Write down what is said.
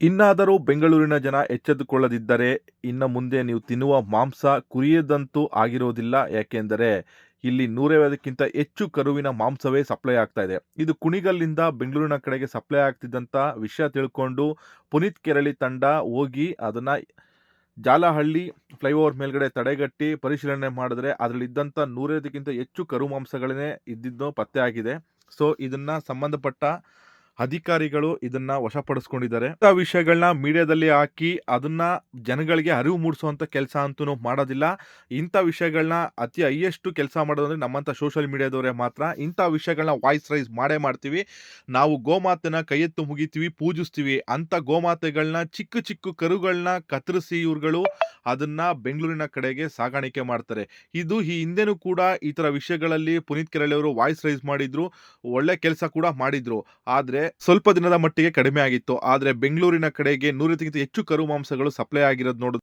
ಇನ್ನಾದರೂ ಬೆಂಗಳೂರಿನ ಜನ ಎಚ್ಚೆತ್ತುಕೊಳ್ಳದಿದ್ದರೆ ಇನ್ನು ಮುಂದೆ ನೀವು ತಿನ್ನುವ ಮಾಂಸ ಕುರಿಯದಂತೂ ಆಗಿರೋದಿಲ್ಲ. ಯಾಕೆಂದರೆ ಇಲ್ಲಿ ನೂರೈವತ್ತಕ್ಕಿಂತ ಹೆಚ್ಚು ಕರುವಿನ ಮಾಂಸವೇ ಸಪ್ಲೈ ಆಗ್ತಾ ಇದೆ. ಇದು ಕುಣಿಗಲ್ಲಿಂದ ಬೆಂಗಳೂರಿನ ಕಡೆಗೆ ಸಪ್ಲೈ ಆಗ್ತಿದ್ದಂಥ ವಿಷಯ ತಿಳ್ಕೊಂಡು ಪುನೀತ್ ಕೆರಳಿ ತಂಡ ಹೋಗಿ ಅದನ್ನು ಜಾಲಹಳ್ಳಿ ಫ್ಲೈಓವರ್ ಮೇಲ್ಗಡೆ ತಡೆಗಟ್ಟಿ ಪರಿಶೀಲನೆ ಮಾಡಿದ್ರೆ ಅದರಲ್ಲಿದ್ದಂಥ ನೂರೈವತ್ತಕ್ಕಿಂತ ಹೆಚ್ಚು ಕರು ಮಾಂಸಗಳನ್ನೇ ಇದ್ದಿದ್ದು ಪತ್ತೆ ಆಗಿದೆ. ಸೊ, ಇದನ್ನು ಸಂಬಂಧಪಟ್ಟ ಅಧಿಕಾರಿಗಳು ಇದನ್ನ ವಶಪಡಿಸ್ಕೊಂಡಿದ್ದಾರೆ. ಇಂಥ ವಿಷಯಗಳನ್ನ ಮೀಡಿಯಾದಲ್ಲಿ ಹಾಕಿ ಅದನ್ನ ಜನಗಳಿಗೆ ಅರಿವು ಮೂಡಿಸುವಂತ ಕೆಲಸ ಅಂತೂ ಮಾಡೋದಿಲ್ಲ. ಇಂಥ ವಿಷಯಗಳನ್ನ ಅತಿ ಹೈಯೆಸ್ಟ್ ಕೆಲಸ ಮಾಡೋದಂದ್ರೆ ನಮ್ಮಂಥ ಸೋಷಿಯಲ್ ಮೀಡಿಯಾದವರೇ ಮಾತ್ರ. ಇಂಥ ವಿಷಯಗಳನ್ನ ವಾಯ್ಸ್ ರೈಸ್ ಮಾಡೇ ಮಾಡ್ತೀವಿ. ನಾವು ಗೋಮಾತೆನ ಕೈ ಎತ್ತು ಮುಗಿತೀವಿ, ಪೂಜಿಸ್ತೀವಿ. ಅಂತ ಗೋಮಾತೆಗಳನ್ನ ಚಿಕ್ಕ ಚಿಕ್ಕ ಕರುಗಳನ್ನ ಕತ್ತರಿಸಿ ಇವ್ರುಗಳು ಅದನ್ನ ಬೆಂಗಳೂರಿನ ಕಡೆಗೆ ಸಾಗಾಣಿಕೆ ಮಾಡ್ತಾರೆ. ಇದು ಈ ಹಿಂದೆನೂ ಕೂಡ ಈ ತರ ವಿಷಯಗಳಲ್ಲಿ ಪುನೀತ್ ಕೆರಳಿ ಅವರು ವಾಯ್ಸ್ ರೈಸ್ ಮಾಡಿದ್ರು, ಒಳ್ಳೆ ಕೆಲಸ ಕೂಡ ಮಾಡಿದ್ರು. ಆದ್ರೆ ಸ್ವಲ್ಪ ದಿನದ ಮಟ್ಟಿಗೆ ಕಡಿಮೆ ಆಗಿತ್ತು. ಆದ್ರೆ ಬೆಂಗಳೂರಿನ ಕಡೆಗೆ ನೂರಕ್ಕಿಂತ ಹೆಚ್ಚು ಕರು ಮಾಂಸಗಳು ಸಪ್ಲೈ ಆಗಿರೋದು ನೋಡಿದ್ರೆ